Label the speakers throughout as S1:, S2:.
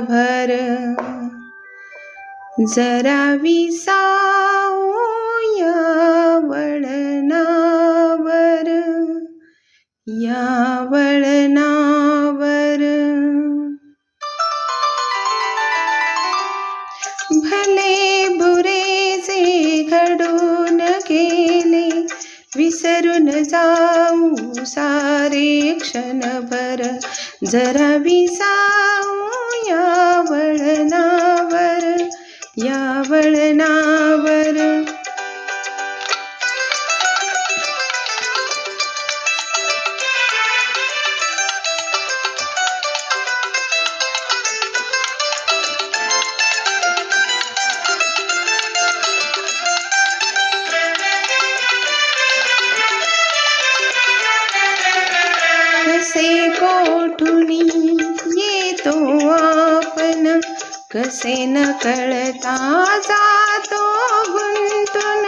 S1: भर. जरा विसाऊया वळणावर या वळणावर. भले बुरे जे घडून गेले विसरून जाऊ सारे क्षणभर. जरा विसा या वळणावर कसे न कळता जातो गुंतून.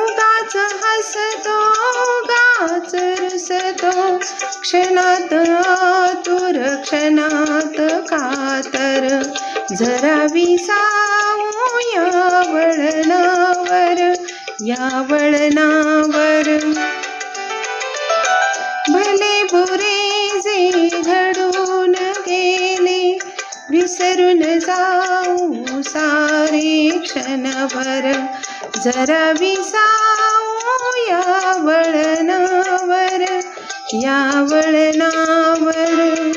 S1: उगाच हसतो उगाच रुसतो. क्षणात आतुर क्षणात कातर. जरा विसाऊ या वळणावर. या वळणावर विसरून जाऊ सारे क्षणभर. जरा विसाऊ या वळणावर या वळणावर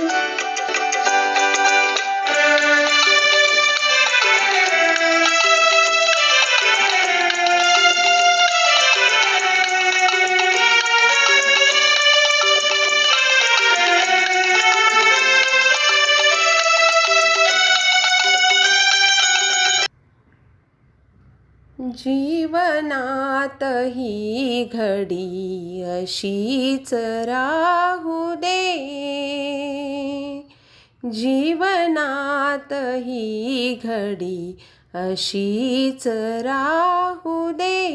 S1: जीवनात ही घडी अशीच राहू दे. जीवनात ही घडी अशीच राहू दे.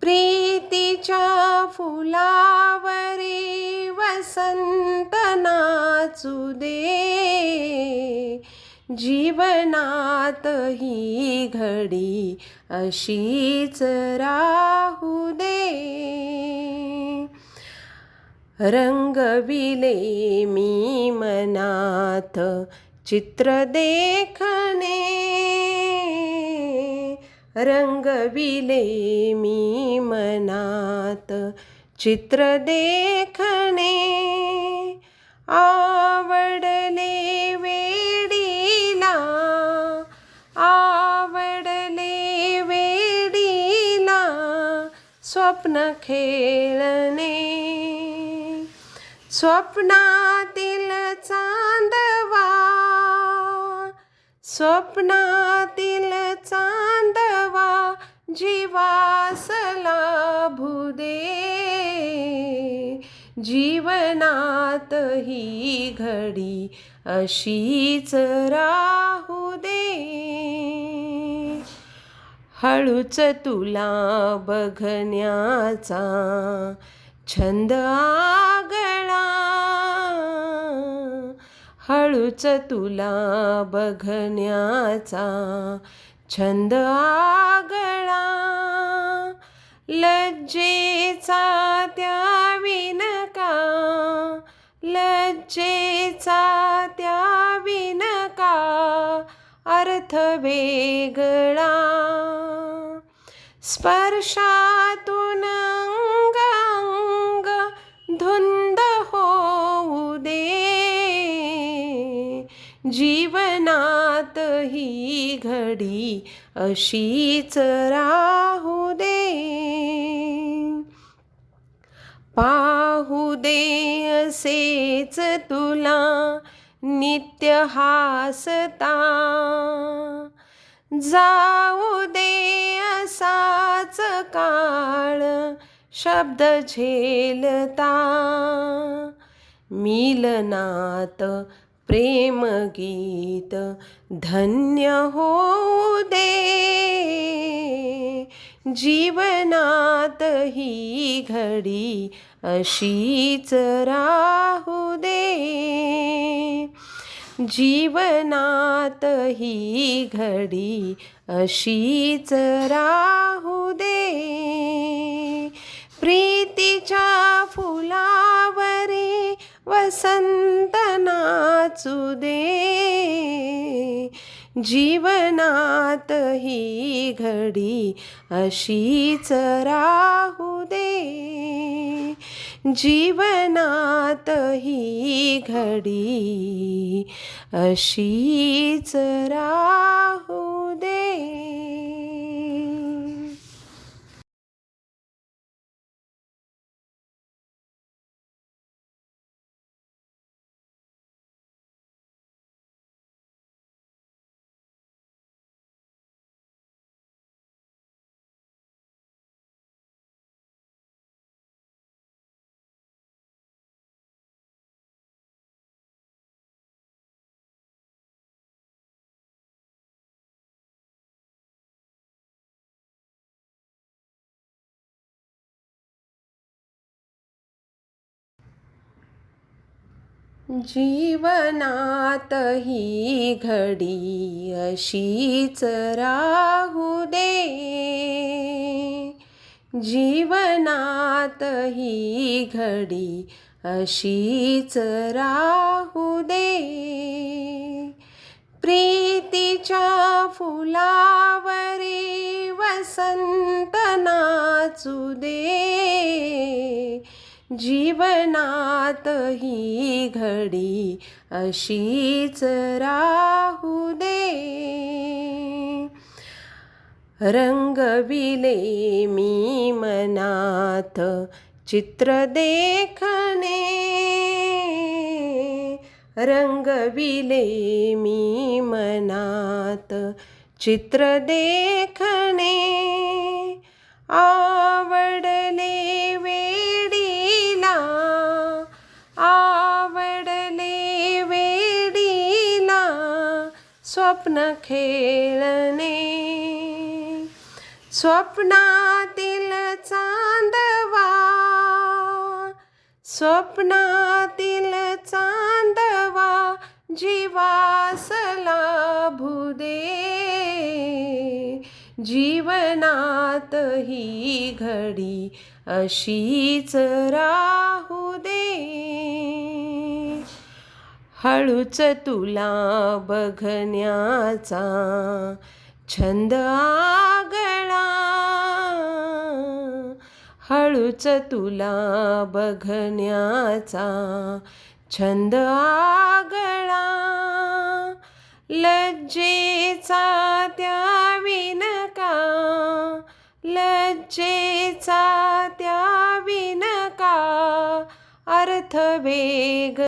S1: प्रीतीच्या फुलावरी वसंत नाचू दे. जीवनात ही घडी अशीच राहू दे. रंगविले मी मनात चित्र देखणे. रंगविले मी मनात चित्र देखणे. आवडले वे स्वप्न खेळणे स्वप्नातील चांदवा. स्वप्नातील चांदवा जीवासला भुदे दे. जीवनात ही घडी अशीच राहू दे. हळूच तुला बघण्याचा छंद आगळा. हळूच तुला बघण्याचा छंद आगळा. लज्जेचा त्या विनका लज्जेचा त्या विनका. अर्थ वेगळा स्पर्शातून अंग धुंद होऊ दे. जीवनात ही घडी अशीच राहू दे. पाहू दे असेच तुला नित्य हासता. जाऊ दे असाच काळ शब्द झेलता. मिलनात प्रेमगीत धन्य होऊ दे. जीवनात ही घडी अशीच राहू दे. जीवनात ही घडी अशीच राहू दे. प्रीतीच्या फुलावरी वसंत नाचू दे. जीवनात ही घडी अशीच राहू दे. जीवनात ही घडी अशीच राहू जीवनात ही घडी अशीच राहू दे. जीवनात ही घडी अशीच राहू दे. प्रीतीच्या फुलावरी वसंत नाचू दे. जीवनात ही घडी अशीच राहू दे. रंगविले मी मनात चित्र देखणे. रंगविले मी मनात चित्र देखणे. आवडले वे स्वप्न खेळणे. स्वप्नातील चांदवा. स्वप्नातील चांदवा जीवासला भुदे जीवनात ही घडी अशीच राहू. हळूच तुला बघण्याचा छंद आगळा. हळूच तुला बघण्याचा छंद आगळा. लज्जेचा त्या विनका लज्जेचा त्या विनका अर्थ वेग